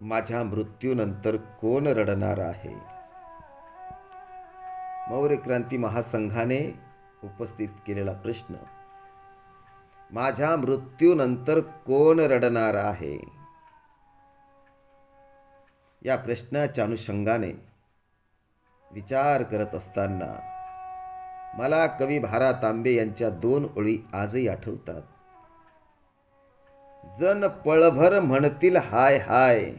माझ्या मृत्यूनंतर कोण रडणार आहे? मौर्य क्रांती महासंघाने उपस्थित केलेला प्रश्न. माझ्या मृत्यूनंतर कोण रडणार आहे? या प्रश्नाच्या अनुषंगाने विचार करत असताना मला कवी भारा तांबे यांच्या दोन ओळी आजही आठवतात. जन पळभर म्हणतील हाय हाय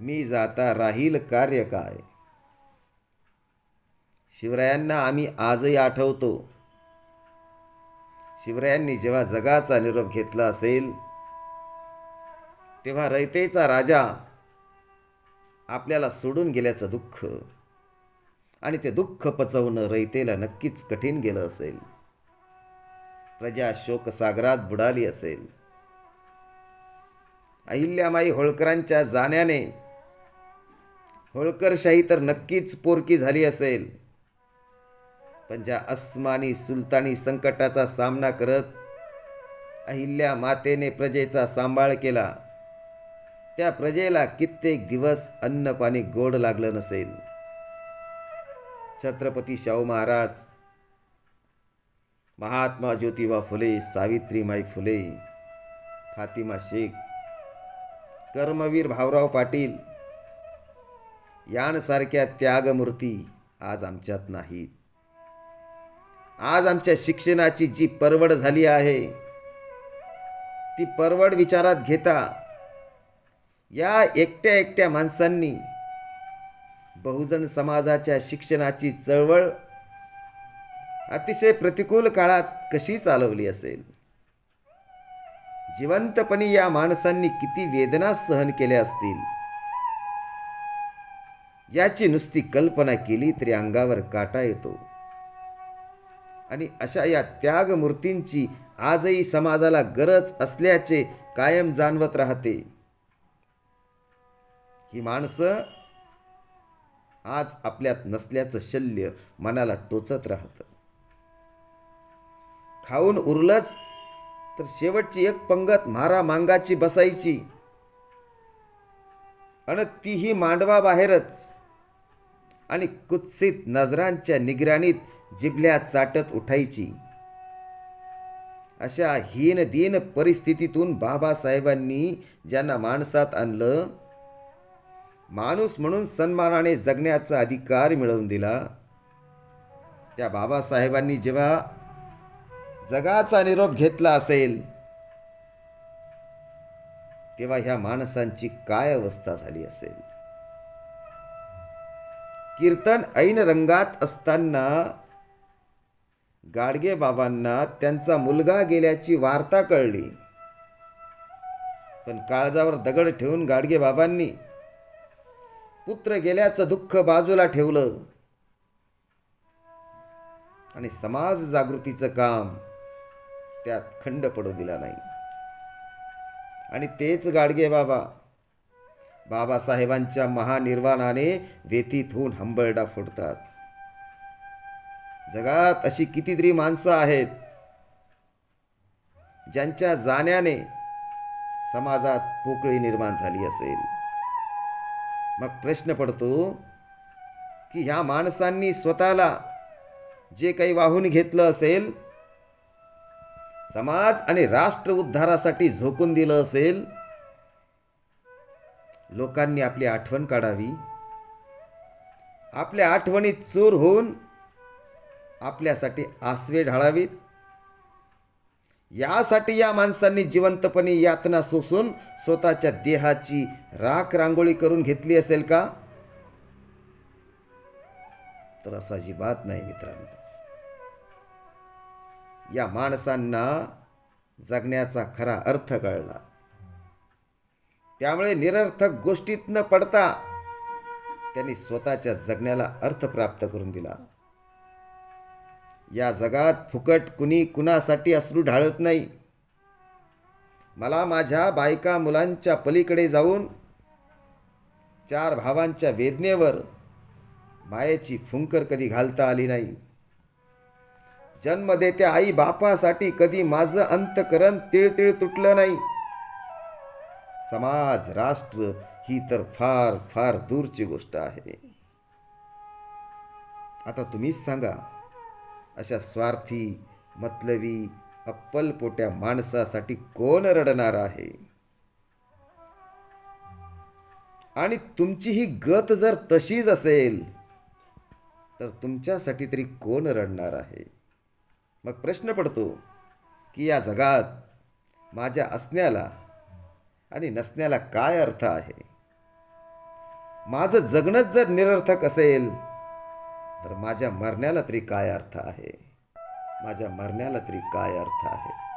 मी जाता राहील कार्य काय? शिवरायांना आम्ही आजही आठवतो. शिवरायांनी जेव्हा जगाचा निरोप घेतला असेल तेव्हा रयतेचा राजा आपल्याला सोडून गेल्याचं दुःख आणि ते दुःख पचवणं रयतेला नक्कीच कठीण गेलं असेल. प्रजा शोकसागरात बुडाली असेल. अहिल्यामाई होळकरांच्या जाण्याने होळकरशाही तर नक्कीच पोरकी झाली असेल. पण ज्या अस्मानी सुलतानी संकटाचा सामना करत अहिल्या मातेने प्रजेचा सांभाळ केला त्या प्रजेला कित्येक दिवस अन्न पाणी गोड लागलं नसेल. छत्रपती शाहू महाराज महात्मा ज्योतिबा फुले सावित्रीमाई फुले फातिमा शेख कर्मवीर भाऊराव पाटील यांसारख्या त्यागमूर्ती आज आमच्यात नाहीत. आज आमच्या शिक्षणाची जी परवड झाली आहे ती परवड विचारात घेता या एकट्या एकट्या माणसांनी बहुजन समाजाच्या शिक्षणाची चळवळ अतिशय प्रतिकूल काळात कशी चालवली असेल? जिवंतपणी या माणसांनी किती वेदना सहन केल्या असतील? याची नुसती कल्पना केली तरी अंगावर काटा येतो. आणि अशा या त्यागमूर्तींची आजही समाजाला गरज असल्याचे कायम जाणवत राहते. ही माणसं आज आपल्यात नसल्याचं शल्य मनाला टोचत राहतं. खाऊन उरलंच तर शेवटची एक पंगत म्हारा मांगाची बसायची. आणि तीही मांडवा बाहेरच. आणि कुत्सित नजरांच्या निगराणीत जिबल्या चाटत उठायची. अशा हीन दीन परिस्थितीतून बाबासाहेबांनी ज्यांना माणसात आणलं माणूस म्हणून सन्मानाने जगण्याचा अधिकार मिळवून दिला. त्या बाबासाहेबांनी जेव्हा जगाचा निरोप घेतला असेल तेव्हा ह्या माणसांची काय अवस्था झाली असेल? कीर्तन ऐन रंगात असताना गाडगे बाबांना त्यांचा मुलगा गेल्याची वार्ता कळली. पण काळजावर दगड ठेवून गाडगे बाबांनी पुत्र गेल्याचं दुःख बाजूला ठेवलं. आणि समाज जागृतीचं काम त्यात खंड पडू दिला नाही. आणि तेच गाडगे बाबा बाबासाहेबांच्या महानिर्वाणाने व्यतीत होऊन हंबरडा फोडतात. जगात अशी कितीतरी माणसं आहेत ज्यांच्या जाण्याने समाजात पोकळी निर्माण झाली असेल. मग प्रश्न पडतो की ह्या माणसांनी स्वतःला जे काही वाहून घेतलं असेल समाज आणि राष्ट्र उद्धारासाठी झोकून दिलं असेल लोकांनी आपली आठवण काढावी. आपल्या आठवणीत चोर होऊन आपल्यासाठी आसवे ढाळावीत. यासाठी या माणसांनी जिवंतपणे यातना सोसून स्वतःच्या देहाची राख रांगोळी करून घेतली असेल का? तर असा अजिबात नाही मित्रांनो. या माणसांना जगण्याचा खरा अर्थ कळला. त्यामुळे निरर्थक गोष्टीत न पडता त्यांनी स्वतःच्या जगण्याला अर्थ प्राप्त करून दिला. या जगात फुकट कुणी कुणासाठी अश्रू ढाळत नाही. मला माझ्या बायका मुलांच्या पलीकडे जाऊन चार भावांच्या वेदनेवर मायेची फुंकर कधी घालता आली नाही. जन्म देत्या आई बापासाठी कधी माझं अंतकरण तिळतिळ तुटलं नाही. समाज राष्ट्र ही तर फार फार दूरची गोष्ट आहे. आता तुम्हीच सांगा अशा स्वार्थी मतलबी अप्पलपोट्या माणसासाठी कोण रडणार आहे? आणि तुमची ही गत जर तशीच असेल तर तुमच्यासाठी तरी कोण रडणार आहे? मग प्रश्न पडतो की या जगात माझ्या असण्याला आणि नसण्याला काय अर्थ आहे? माझं जगणंच जर निरर्थक असेल तर माझ्या मरण्याला तरी काय अर्थ आहे? माझ्या मरण्याला तरी काय अर्थ आहे?